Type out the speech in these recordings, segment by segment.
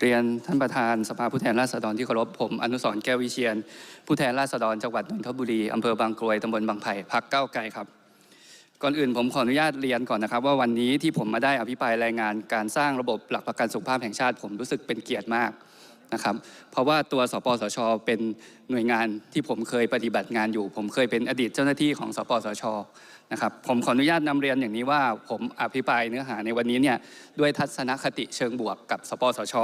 เรียนท่านประธานสภาผู้แทนราษฎรที่เคารพผม อนุสรแก้ววิเชียน ผู้แทนราษฎรจังหวัดนนทบุรีอำเภอบางกรวยตำบลบางไผ่พักเก้าไกลครับ ก่อนอื่นผมขออนุญาตเรียนก่อนนะครับ ว่าวันนี้ที่ผมมาได้อภิปรายรายงานการสร้างระบบหลักประกันสุขภาพแห่งชาติ ผมรู้สึกเป็นเกียรติมาก นะครับ เพราะว่าตัวสปสช เป็นหน่วยงานที่ผมเคยปฏิบัติงานอยู่ ผมเคยเป็นอดีตเจ้าหน้าที่ของสปสชนะครับผมขออนุญาตนำเรียนอย่างนี้ว่าผมอภิปรายเนื้อหาในวันนี้เนี่ยด้วยทัศนคติเชิงบวกกับสปสช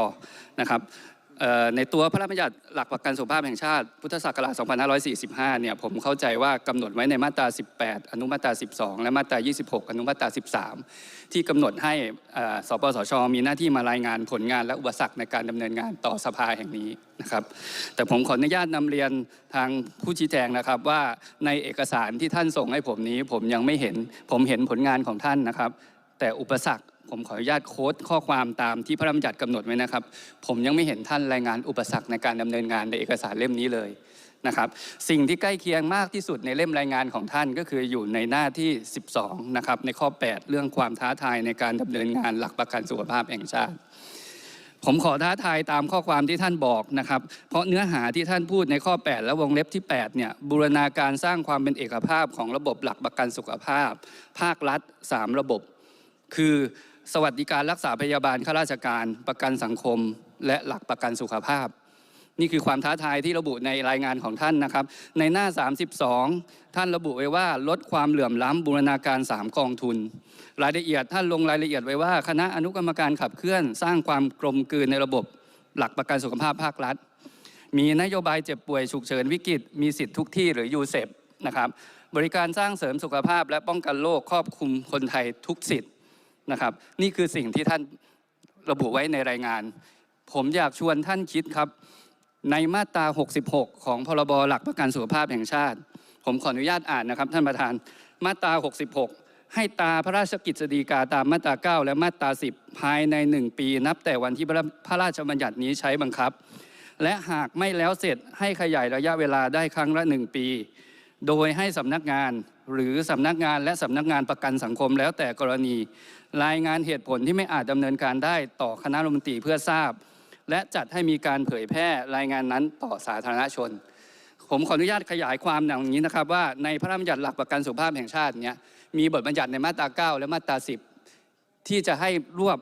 นะครับ ในตัวพระราชบัญญัติหลักประกันสุขภาพแห่งชาติพุทธศักราช 2545 เนี่ยผมเข้าใจว่ากำหนดไว้ในมาตรา 18 อนุมาตรา 12 และมาตรา 26 อนุมาตรา 13 ที่กำหนดให้สปสช มีหน้าที่มารายงานผลงานและอุปสรรคในการดำเนินงานต่อสภาแห่งนี้นะครับ แต่ผมขออนุญาตนำเรียนทางผู้ชี้แจงนะครับว่าในเอกสารที่ท่านส่งให้ผมนี้ผมยังไม่เห็นผมเห็นผลงานของท่านนะครับ แต่อุปสรรค ผมขออนุญาตโค้ดข้อความตามที่พระราชบัญญัติกำหนดไว้นะครับ ผมยังไม่เห็นท่านรายงานอุปสรรคในการดำเนินงานในเอกสารเล่มนี้เลยนะครับสิ่งที่ใกล้เคียงมากที่สุดในเล่มรายงานของท่านก็คืออยู่ในหน้าที่ 12 นะครับ ในข้อ 8 เรื่องความท้าทายในการดำเนินงานหลักประกันสุขภาพแห่งชาติ ผมขอท้าทายตามข้อความที่ท่านบอกนะครับ เพราะเนื้อหาที่ท่านพูดในข้อ 8 และวงเล็บที่ 8 เนี่ยบูรณาการสร้างความเป็นเอกภาพของระบบหลักประกันสุขภาพ ภาครัฐ 3 ระบบ คือ สวัสดิการรักษาพยาบาลข้าราชการประกันสังคม และหลักประกันสุขภาพ นี่คือความท้าทายที่ระบุในรายงานของท่านนะครับ ในหน้า 32 ท่านระบุไว้ว่าลดความเหลื่อมล้ำบูรณาการ 3 กองทุน รายละเอียดท่านลงรายละเอียดไว้ว่า คณะอนุกรรมการขับเคลื่อน สร้างความกลมกลืนในระบบหลักประกันสุขภาพภาครัฐ มีนโยบายเจ็บป่วยฉุกเฉินวิกฤต มีสิทธิทุกที่หรือยูเซฟนะครับบริการสร้างเสริมสุขภาพและป้องกันโรคครอบคลุมคนไทยทุกสิทธิ นะครับ นี่คือสิ่งที่ท่านระบุไว้ในรายงาน ผมอยากชวนท่านคิดครับ ในมาตรา 66 ของพรบหลักประกันสุขภาพแห่งชาติ ผมขออนุญาตอ่านนะครับ ท่านประธานมาตรา 66ให้ตาพระราชกิจสีกาตามมาตรา 9 และมาตรา 10 ภายใน 1 ปี นับแต่วันที่พระราชบัญญัตินี้ใช้บังคับ และหากไม่แล้วเสร็จให้ขยายระยะเวลาได้ครั้งละ 1 ปี โดยให้สำนักงานหรือสำนักงานและสำนักงานประกันสังคมแล้วแต่กรณี รายงานเหตุผลที่ไม่อาจดำเนินการได้ต่อคณะรัฐมนตรีเพื่อทราบ และจัดให้มีการเผยแพร่รายงานนั้นต่อสาธารณชน ผมขออนุญาตขยายความอย่างนี้นะครับ ว่าในพระราชบัญญัติหลักประกันสุขภาพแห่งชาติเนี้ยมีบทบัญญัติในมาตรา 9 และมาตรา 10 ที่จะให้รวบ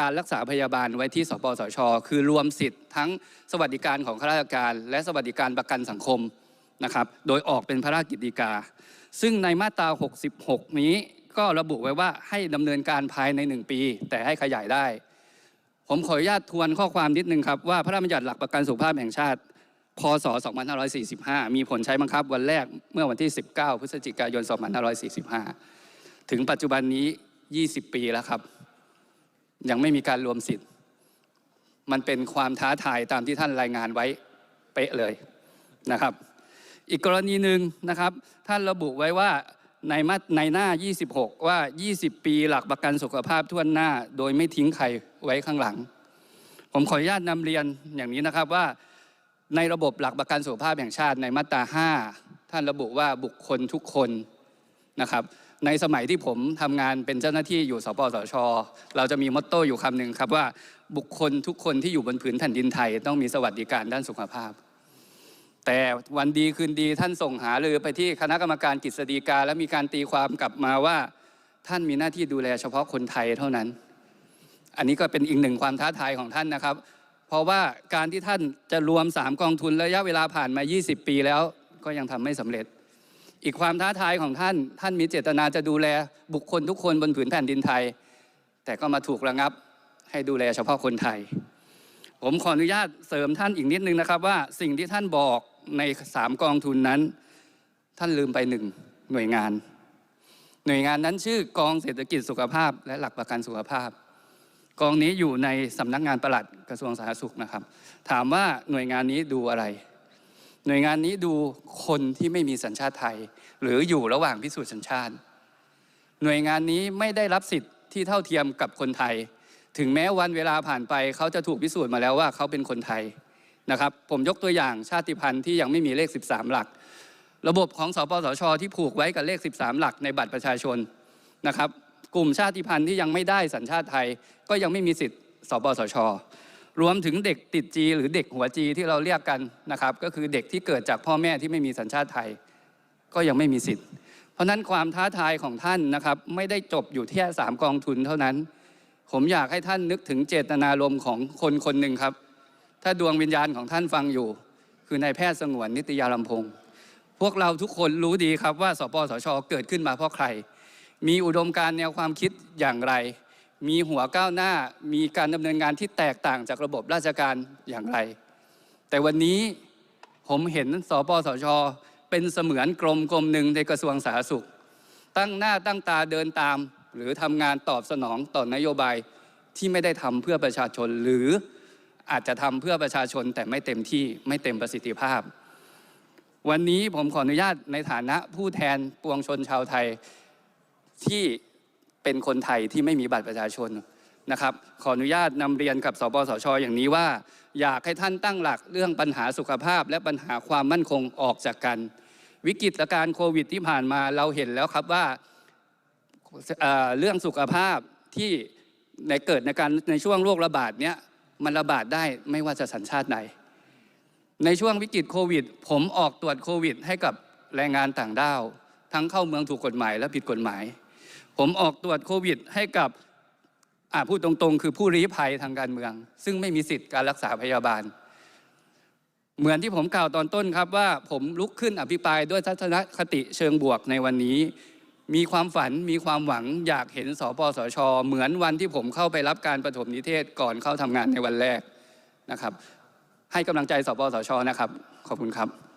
การรักษาพยาบาลไว้ที่สปสช คือรวมสิทธิ์ทั้งสวัสดิการของข้าราชการ และสวัสดิการประกันสังคม นะครับ โดยออกเป็นพระราชกิจฎีกา ซึ่งในมาตรา 66 นี้ก็ระบุไว้ว่าให้ดำเนินการภายใน 1 ปี แต่ให้ขยายได้ ผมขออนุญาตทวนข้อความนิดนึงครับ ว่าพระราชบัญญัติหลักประกันสุขภาพแห่งชาติ พศ 2545 มีผลใช้บังคับวันแรกเมื่อวันที่ 19 พฤศจิกายน 2545 ถึงปัจจุบันนี้ 20 ปีแล้วครับ ยังไม่มีการรวมสิทธิ์ มันเป็นความท้าทายตามที่ท่านรายงานไว้เป๊ะเลยนะครับ อีกกรณีหนึ่งนะครับ ท่านระบุไว้ว่าในมาในหน้า 26 ว่า 20 ปีหลักประกันสุขภาพทั่วหน้า โดยไม่ทิ้งใครไว้ข้างหลัง ผมขออนุญาตนำเรียนอย่างนี้นะครับว่า ในระบบหลักประกันสุขภาพแห่งชาติในมาตรา 5 ท่านระบุว่าบุคคลทุกคนนะครับ ในสมัยที่ผมทำงานเป็นเจ้าหน้าที่อยู่สปสช เราจะมีมอตโต้อยู่คำหนึ่งครับว่าบุคคลทุกคนที่อยู่บนผืนแผ่นดินไทย ต้องมีสวัสดิการด้านสุขภาพ แต่วันดีคืนดีท่านส่งหารือไปที่คณะกรรมการกฤษฎีกา และมีการตีความกลับมาว่า ท่านมีหน้าที่ดูแลเฉพาะคนไทยเท่านั้น อันนี้ก็เป็นอีกหนึ่งความท้าทายของท่านนะครับ เพราะว่าการที่ท่านจะรวม 3 กองทุนระยะเวลาผ่านมา 20 ปีแล้ว ก็ยังทำไม่สำเร็จ อีกความท้าทายของท่าน ท่านมีเจตนาจะดูแลบุคคลทุกคนบนผืนแผ่นดินไทย แต่ก็มาถูกระงับให้ดูแลเฉพาะคนไทยผมขออนุญาตเสริมท่านอีกนิดนึงนะครับว่าสิ่งที่ท่านบอก ในสามกองทุนนั้น ท่านลืมไปหนึ่งหน่วยงาน หน่วยงานนั้นชื่อกองเศรษฐกิจสุขภาพ และหลักประกันสุขภาพ กองนี้อยู่ในสำนักงานปลัดกระทรวงสาธารณสุขนะครับ ถามว่าหน่วยงานนี้ดูอะไร หน่วยงานนี้ดูคนที่ไม่มีสัญชาติไทย หรืออยู่ระหว่างพิสูจน์สัญชาติ หน่วยงานนี้ไม่ได้รับสิทธิ์ที่เท่าเทียมกับคนไทย ถึงแม้วันเวลาผ่านไปเขาจะถูกพิสูจน์มาแล้วว่าเขาเป็นคนไทย นะครับผมยกตัวอย่างชาติพันธุ์ที่ยังไม่มีเลข 13 หลัก ระบบของสปสช ที่ผูกไว้กับเลข 13 หลักในบัตรประชาชนนะครับกลุ่มชาติพันธุ์ที่ยังไม่ได้สัญชาติไทย ก็ยังไม่มีสิทธิ์สปสช รวมถึงเด็กติดจีหรือเด็กหัวจีที่เราเรียกกันนะครับก็คือเด็กที่เกิดจากพ่อแม่ที่ไม่มีสัญชาติไทย ก็ยังไม่มีสิทธิ์ เพราะฉะนั้นความท้าทายของท่านนะครับไม่ได้จบอยู่แค่สามกองทุนเท่านั้น ผมอยากให้ท่านนึกถึงเจตนารมณ์ของคนคนหนึ่งครับ ถ้าดวงวิญญาณของท่านฟังอยู่ คือนายแพทย์สงวนนิตยาลำพงศ์พวกเราทุกคนรู้ดีครับว่าสปสชเกิดขึ้นมาเพราะใคร มีอุดมการณ์แนวความคิดอย่างไร มีหัวก้าวหน้า มีการดำเนินงานที่แตกต่างจากระบบราชการอย่างไร แต่วันนี้ผมเห็นสปสชเป็นเสมือนกรมกรมหนึ่งในกระทรวงสาธารณสุข ตั้งหน้าตั้งตาเดินตาม หรือทำงานตอบสนองต่อนโยบายที่ไม่ได้ทำเพื่อประชาชนหรือ อาจจะทำเพื่อประชาชนแต่ไม่เต็มที่ไม่เต็มประสิทธิภาพ วันนี้ผมขออนุญาตในฐานะผู้แทนปวงชนชาวไทยที่เป็นคนไทยที่ไม่มีบัตรประชาชนนะครับ ขออนุญาตนำเรียนกับสปสชอย่างนี้ว่า อยากให้ท่านตั้งหลักเรื่องปัญหาสุขภาพ และปัญหาความมั่นคงออกจากกัน วิกฤตการโควิดที่ผ่านมาเราเห็นแล้วครับว่าเเรื่องสุขภาพที่ในเกิดในการในช่วงโรคระบาดเนี้ย มันระบาดได้ไม่ว่าจะสัญชาติไหนในช่วงวิกฤตโควิด ผมออกตรวจโควิด ให้กับแรงงานต่างด้าว ทั้งเข้าเมืองถูกกฎหมายและผิดกฎหมาย ผมออกตรวจโควิด ให้กับอ่าพูดตรงๆ คือผู้ลี้ภัยทางการเมือง ซึ่งไม่มีสิทธิ์การรักษาพยาบาล เหมือนที่ผมกล่าวตอนต้นครับว่าผมลุกขึ้นอภิปรายด้วยทัศนคติเชิงบวกในวันนี้ มีความฝันมีความหวังอยากเห็นสปสช เหมือนวันที่ผมเข้าไปรับการประถมนิเทศก่อนเข้าทำงานในวันแรกนะครับ ให้กำลังใจสปสชนะครับ ขอบคุณครับ